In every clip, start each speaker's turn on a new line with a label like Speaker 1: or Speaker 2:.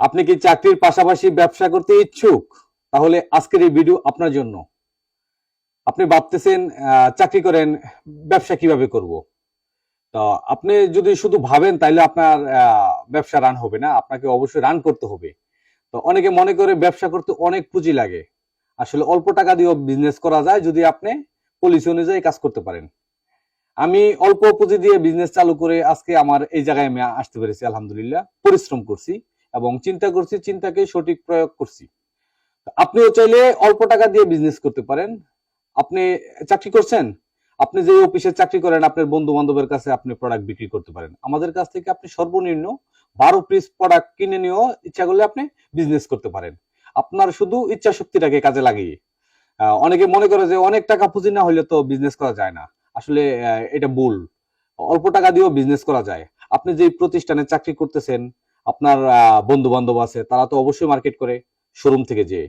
Speaker 1: আপনি কি চাকরির পাশাপাশি ব্যবসা করতে ইচ্ছুক? তাহলে আজকের এই ভিডিও আপনার জন্য। আপনি ভাবতেছেন চাকরি করেন, ব্যবসা কীভাবে করব? তো আপনি যদি শুধু ভাবেন তাহলে আপনার ব্যবসা রান হবে না। আপনাকে অবশ্যই রান করতে হবে। তো অনেকে মনে করে ব্যবসা করতে অনেক পুঁজি লাগে। আসলে অল্প টাকা দিয়েও বিজনেস করা যায় যদি আপনি পলিসি অনুযায়ী কাজ করতে পারেন। আমি অল্প পুঁজি দিয়ে বিজনেস চালু করে আজকে আমার এই জায়গায় আমি আসতে পেরেছি, আলহামদুলিল্লাহ। পরিশ্রম করছি। এবং চিন্তা করছি, চিন্তাকে সঠিক প্রয়োগ করছি। আপনিও চাইলে অল্প টাকা দিয়ে বিজনেস করতে পারেন। আপনি চাকরি করছেন, আপনি যে অফিসে চাকরি করেন, আপনার বন্ধু বান্ধবের কাছে আপনি প্রোডাক্ট বিক্রি করতে পারেন। আমাদের কাছ থেকে আপনি সর্বনিম্ন বারো পিস প্রোডাক্ট কিনে নিয়েও ইচ্ছা করলে আপনি বিজনেস করতে পারেন। আপনার শুধু ইচ্ছা শক্তিটাকে কাজে লাগিয়ে। অনেকে মনে করে যে অনেক টাকা পুঁজি না হলে তো বিজনেস করা যায় না। আসলে এটা ভুল। অল্প টাকা দিয়েও বিজনেস করা যায়। আপনি যে প্রতিষ্ঠানে চাকরি করতেছেন আপনার বন্ধু বান্ধব আছে, তারা তো অবশ্যই মার্কেট করে শোরুম থেকে যে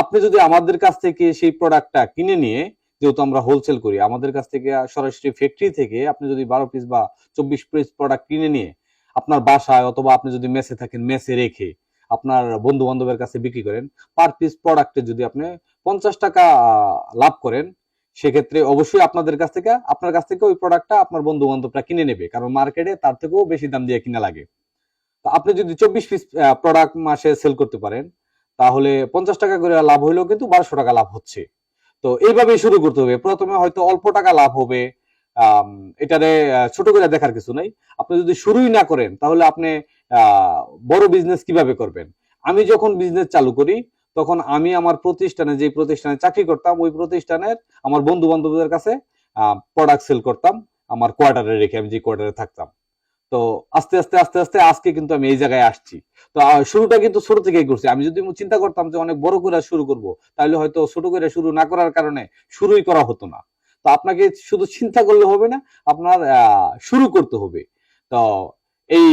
Speaker 1: আপনি যদি আমাদের কাছ থেকে সেই প্রোডাক্টটা কিনে নিয়ে, যেহেতু আমরা হোলসেল করি, আমাদের কাছ থেকে সরাসরি ফ্যাক্টরি থেকে আপনি যদি বারো পিস বা চব্বিশ পিস প্রোডাক্ট কিনে নিয়ে, আপনার বাসায় অথবা আপনি যদি মেসে থাকেন মেসে রেখে আপনার বন্ধু বান্ধবের কাছে বিক্রি করেন পার পিস প্রোডাক্টে যদি আপনি পঞ্চাশ টাকা লাভ করেন, সেক্ষেত্রে অবশ্যই আপনাদের কাছ থেকে, আপনার কাছ থেকে ওই প্রোডাক্টটা আপনার বন্ধু বান্ধবরা কিনে নেবে, কারণ মার্কেটে তার থেকেও বেশি দাম দিয়ে কিনা লাগে। আপনি যদি চব্বিশ পিস প্রোডাক্ট মাসে সেল করতে পারেন, তাহলে পঞ্চাশ টাকা করে লাভ হইলেও কিন্তু বারোশো টাকা লাভ হচ্ছে। তো এইভাবেই শুরু করতে হবে। প্রথমে হয়তো অল্প টাকা লাভ হবে। এটারে ছোট করে দেখার কিছু নাই। আপনি যদি শুরুই না করেন, তাহলে আপনি বড় বিজনেস কীভাবে করবেন? আমি যখন বিজনেস চালু করি, তখন আমি আমার প্রতিষ্ঠানে যে প্রতিষ্ঠানে চাকরি করতাম, ওই প্রতিষ্ঠানের আমার বন্ধু বান্ধবদের কাছে প্রোডাক্ট সেল করতাম, আমার কোয়ার্টারে রেখে আমি যে কোয়ার্টারে থাকতাম। তো আস্তে আস্তে আস্তে আস্তে আজকে কিন্তু আমি এই জায়গায় আসছি। তো শুরুটা কিন্তু ছোট থেকেই করছি। আমি যদি চিন্তা করতাম যে অনেক বড় করে শুরু করব, তাহলে হয়তো ছোট করে শুরু না করার কারণে শুরুই করা হতো না। তো আপনাকে শুধু চিন্তা করলে হবে না, আপনার শুরু করতে হবে। তো এই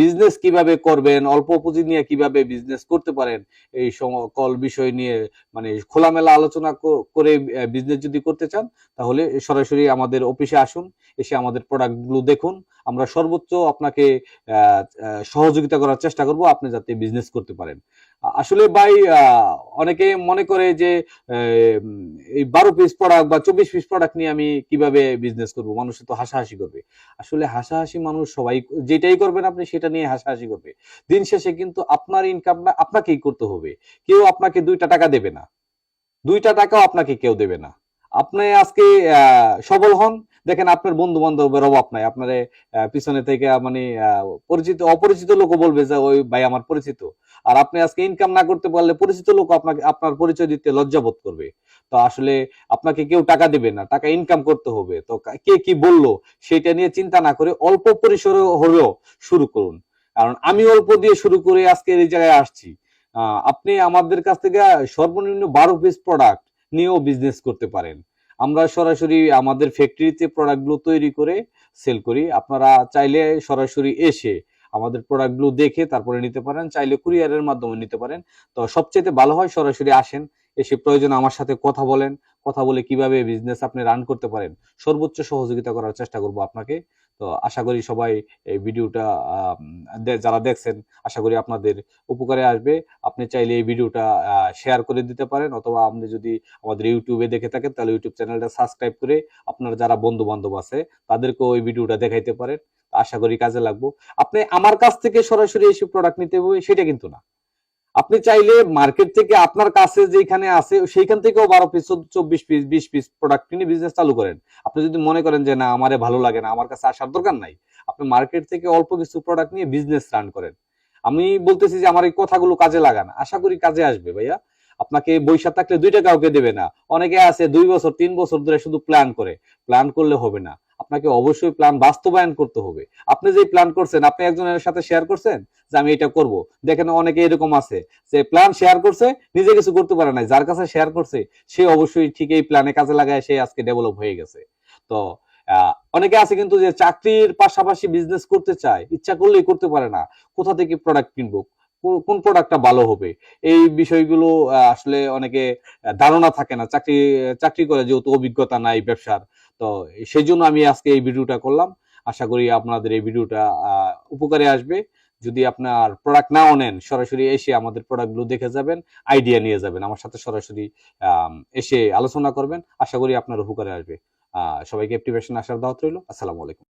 Speaker 1: বিজনেস কীভাবে করবেন, অল্প পুঁজি নিয়ে কীভাবে বিজনেস করতে পারেন, এই সকল বিষয় নিয়ে মানে খোলামেলা আলোচনা করে বিজনেস যদি করতে চান, তাহলে সরাসরি আমাদের অফিসে আসুন, এসে আমাদের প্রোডাক্টগুলো দেখুন, আমরা সর্বোচ্চ আপনাকে সহযোগিতা করার চেষ্টা করব, আপনি যাতে বিজনেস করতে পারেন। আসলে ভাই অনেকে মনে করে যে এই বারো পিস প্রোডাক্ট বা চব্বিশ পিস প্রোডাক্ট নিয়ে আমি কীভাবে বিজনেস করব? মানুষ তো হাসাহাসি করবে। আসলে হাসাহাসি মানুষ সবাই যেটাই করবেন আপনি সেটা নিয়ে হাসাহাসি করবে। দিন শেষে কিন্তু আপনার ইনকামটা আপনাকেই করতে হবে। কেউ আপনাকে দুইটা টাকা দেবে না। দুইটা টাকাও আপনাকে কেউ দেবে না। আপনি আজকে সবল হন দেখেন আপনার বন্ধু বান্ধবের অভাব নাই। আপনার পিছনে থেকে মানে পরিচিত, অপরিচিত লোকও বলবে যে, ওই ভাই আমার পরিচিত। আর আপনি আজকে ইনকাম না করতে পারলে পরিচিত লোক আপনাকে, আপনার পরিচয় দিতে লজ্জাবোধ করবে। তো আসলে আপনাকে কেউ টাকা দেবে না, টাকা ইনকাম করতে হবে। তো কে, কি বলল সেটা নিয়ে চিন্তা না করে অল্প পরিসরে হলেও শুরু করুন। কারণ আমি অল্প দিয়ে শুরু করে আজকে এই জায়গায় আসছি। আপনি আমাদের কাছ থেকে সর্বনিম্ন বারো পিস প্রোডাক্ট নিয়েও বিজনেস করতে পারেন। আমরা সরাসরি আমাদের ফ্যাক্টরিতে প্রোডাক্টগুলো তৈরি করে সেল করি। আপনারা চাইলে সরাসরি এসে আমাদের প্রোডাক্টগুলো দেখে তারপরে নিতে পারেন, চাইলে কুরিয়ারের মাধ্যমে নিতে পারেন। তো সবচেয়ে ভালো হয় সরাসরি আসেন, এসে প্রয়োজন আমার সাথে কথা বলেন, কথা বলে কীভাবে বিজনেস আপনি রান করতে পারেন, সর্বোচ্চ সহযোগিতা করার চেষ্টা করব আপনাকে। তো আশা করি সবাই এই ভিডিওটা যারা দেখছেন, আশা করি আপনাদের উপকারে আসবে। আপনি চাইলে এই ভিডিওটা শেয়ার করে দিতে পারেন অথবা আপনি যদি আমাদের ইউটিউবে দেখে থাকেন, তাহলে ইউটিউব চ্যানেলটা সাবস্ক্রাইব করে আপনার যারা বন্ধু বান্ধব আছে, তাদেরকেও ওই ভিডিওটা দেখাইতে পারেন। আশা করি কাজে লাগবো। আপনি আমার কাছ থেকে সরাসরি এসে প্রোডাক্ট নিতে হবে, সেটা কিন্তু না। আপনি চাইলে মার্কেট থেকে আপনার কাছে যেখানে আছে, সেইখান থেকেও বারো পিস চব্বিশ পিস বিশ পিস প্রোডাক্ট কিনে বিজনেস চালু করেন। আপনি যদি মনে করেন যে, না, আমারে ভালো লাগে না, আমার কাছে আসার দরকার নাই, আপনি মার্কেট থেকে অল্প কিছু প্রোডাক্ট নিয়ে বিজনেস রান করেন। আমি বলতেছি যে, আমার এই কথাগুলো কাজে লাগান। আশা করি কাজে আসবে, ভাইয়া। আপনাকে বৈশাখ থাকলে দুইটা কাউকে দেবে না। অনেকে আছে দুই বছর, তিন বছর ধরে শুধু প্ল্যান করে। প্ল্যান করলে হবে না। আপনাকে অবশ্যই প্ল্যান বাস্তবায়ন করতে হবে। আপনি যে প্ল্যান করছেন, আপনি একজনের সাথে শেয়ার করছেন যে আমি এটা করব। দেখেন অনেকে এরকম আছে যে প্ল্যান শেয়ার করছে, নিজে কিছু করতে পারে নাই। যার কাছে শেয়ার করছে, সে অবশ্যই ঠিক এই প্ল্যানে কাজে লাগায়, সে আজকে ডেভেলপ হয়ে গেছে। তো অনেকে আছে কিন্তু যে চাকরির পাশাপাশি বিজনেস করতে চায়, ইচ্ছা করলেই করতে পারে না। কোথা থেকে প্রোডাক্ট কিনবো? কোন প্রোডাক্টটা ভালো হবে? এই বিষয়গুলো আসলে অনেকে ধারণা থাকে না। চাকরি চাকরি করে যেহেতু অভিজ্ঞতা নাই ব্যবসার, তো সেই জন্য আমি আজকে এই ভিডিওটা করলাম। আশা করি আপনাদের এই ভিডিওটা উপকারে আসবে। যদি আপনার প্রোডাক্ট নাও নেন, সরাসরি এসে আমাদের প্রোডাক্টগুলো দেখে যাবেন আইডিয়া নিয়ে যাবেন। আমার সাথে সরাসরি এসে আলোচনা করবেন। আশা করি আপনার উপকারে আসবে। সবাইকে অ্যাক্টিভেশন আসার দাওয়াত রইল। আসসালামু আলাইকুম।